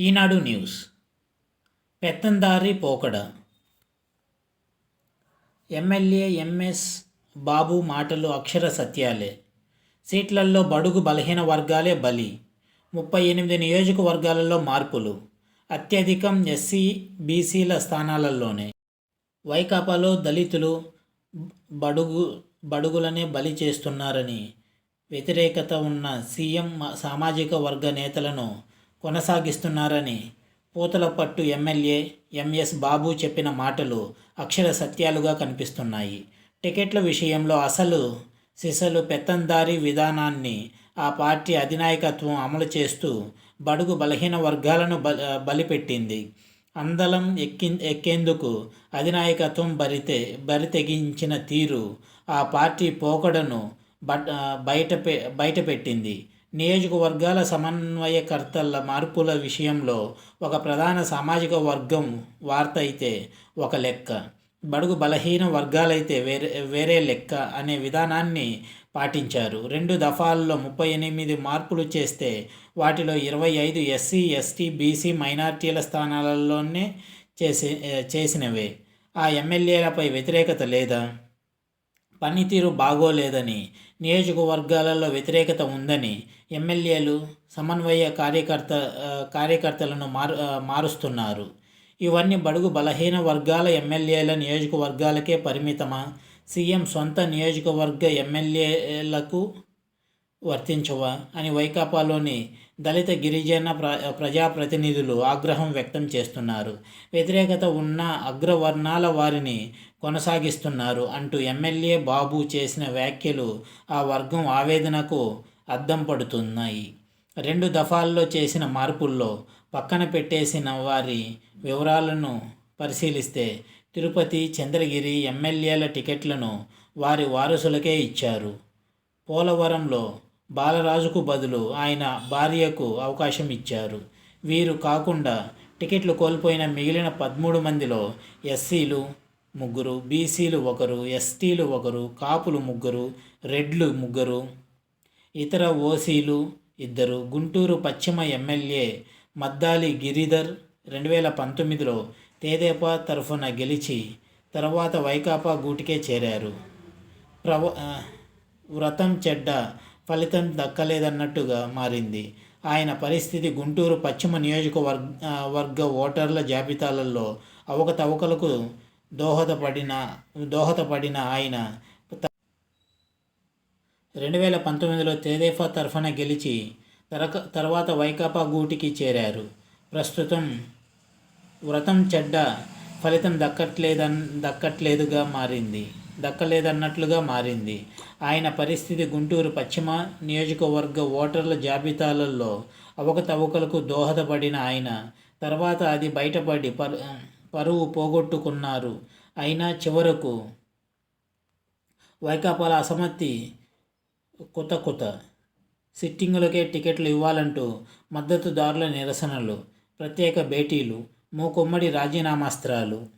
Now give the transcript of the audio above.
ఈనాడు news. పెత్తందారి పోకడ. MLA MS బాబు మాటలు అక్షర సత్యాలే. సీట్లల్లో బడుగు బలహీన వర్గాలే బలి. ముప్పై ఎనిమిది నియోజకవర్గాలలో మార్పులు. అత్యధికం ఎస్సీ బీసీల స్థానాలలోనే. వైకాపాలో దళితులు బడుగు బడుగులనే బలి చేస్తున్నారని వ్యతిరేకత ఉన్న సీఎం సామాజిక వర్గ నేతలను కొనసాగిస్తున్నారని పూతలపట్టు ఎమ్మెల్యే ఎంఎస్ బాబు చెప్పిన మాటలు అక్షర సత్యాలుగా కనిపిస్తున్నాయి. టికెట్ల విషయంలో అసలు సిసలు పెత్తందారీ విధానాన్ని ఆ పార్టీ అధినాయకత్వం అమలు చేస్తూ బడుగు బలహీన వర్గాలను బలిపెట్టింది. అందలం ఎక్కి ఎక్కేందుకు అధినాయకత్వం బరితే బరితెగించిన తీరు ఆ పార్టీ పోకడను బట్ బయట బయటపెట్టింది. నియోజకవర్గాల సమన్వయకర్తల మార్పుల విషయంలో ఒక ప్రధాన సామాజిక వర్గం వార్త అయితే ఒక లెక్క. బడుగు బలహీన వర్గాలైతే వేరే వేరే లెక్క అనే విధానాన్ని పాటించారు. రెండు దఫాల్లో ముప్పై ఎనిమిది మార్పులు చేస్తే వాటిలో ఇరవై ఐదు ఎస్సీ ఎస్టీ బీసీ మైనార్టీల స్థానాలలోనే చేసి చేసినవే. ఆ ఎమ్మెల్యేలపై వ్యతిరేకత లేదా? పనితీరు బాగోలేదని నియోజకవర్గాలలో వ్యతిరేకత ఉందని ఎమ్మెల్యేలు సమన్వయ కార్యకర్త కార్యకర్తలను మారు మారుస్తున్నారు. ఇవన్నీ బడుగు బలహీన వర్గాల ఎమ్మెల్యేల నియోజకవర్గాలకే పరిమితమా? సీఎం సొంత నియోజకవర్గ ఎమ్మెల్యేలకు వర్తించవా? అని వైకాపాలోని దళిత గిరిజన ప్ర ప్రజాప్రతినిధులు ఆగ్రహం వ్యక్తం చేస్తున్నారు. వ్యతిరేకత ఉన్న అగ్రవర్ణాల వారిని కొనసాగిస్తున్నారు అంటూ ఎమ్మెల్యే బాబు చేసిన వ్యాఖ్యలు ఆ వర్గం ఆవేదనకు అద్దం పడుతున్నాయి. రెండు దఫాల్లో చేసిన మార్పుల్లో పక్కన పెట్టేసిన వారి వివరాలను పరిశీలిస్తే తిరుపతి చంద్రగిరి ఎమ్మెల్యేల టికెట్లను వారి వారసులకే ఇచ్చారు. పోలవరంలో బాలరాజుకు బదులు ఆయన భార్యకు అవకాశం ఇచ్చారు. వీరు కాకుండా టికెట్లు కోల్పోయిన మిగిలిన పదమూడు మందిలో ఎస్సీలు ముగ్గురు బీసీలు ఒకరు ఎస్టీలు ఒకరు కాపులు ముగ్గురు రెడ్లు ముగ్గురు ఇతర ఓసీలు ఇద్దరు గుంటూరు పశ్చిమ ఎమ్మెల్యే మద్దాలి గిరిధర్ రెండు వేల పంతొమ్మిదిలో తేదేపా తరఫున గెలిచి తర్వాత వైకాపా గూటికే చేరారు. ప్రవ వ్రతం చెడ్డ ఫలితం దక్కలేదన్నట్టుగా మారింది. ఆయన పరిస్థితి గుంటూరు పశ్చిమ నియోజకవర్గ వర్గ ఓటర్ల జాబితాలలో అవకతవకలకు దోహదపడిన దోహదపడిన ఆయన రెండు వేల పంతొమ్మిదిలో తేదేఫా తరఫున గెలిచి తరక తర్వాత వైకాపా గూటికి చేరారు. ప్రస్తుతం వ్రతం చెడ్డ ఫలితం దక్కట్లేదన్ దక్కట్లేదుగా మారింది. దక్కలేదన్నట్లుగా మారింది. ఆయన పరిస్థితి గుంటూరు పశ్చిమ నియోజకవర్గ ఓటర్ల జాబితాలలో అవకతవకలకు దోహదపడిన ఆయన. తర్వాత అది బయటపడి పరు పరువు పోగొట్టుకున్నారు. అయినా చివరకు వైకాపాల అసమ్మతి కొత్త కొత్త సిట్టింగులకే టికెట్లు ఇవ్వాలంటూ మద్దతుదారుల నిరసనలు ప్రత్యేక భేటీలు మూకుమ్మడి రాజీనామాస్త్రాలు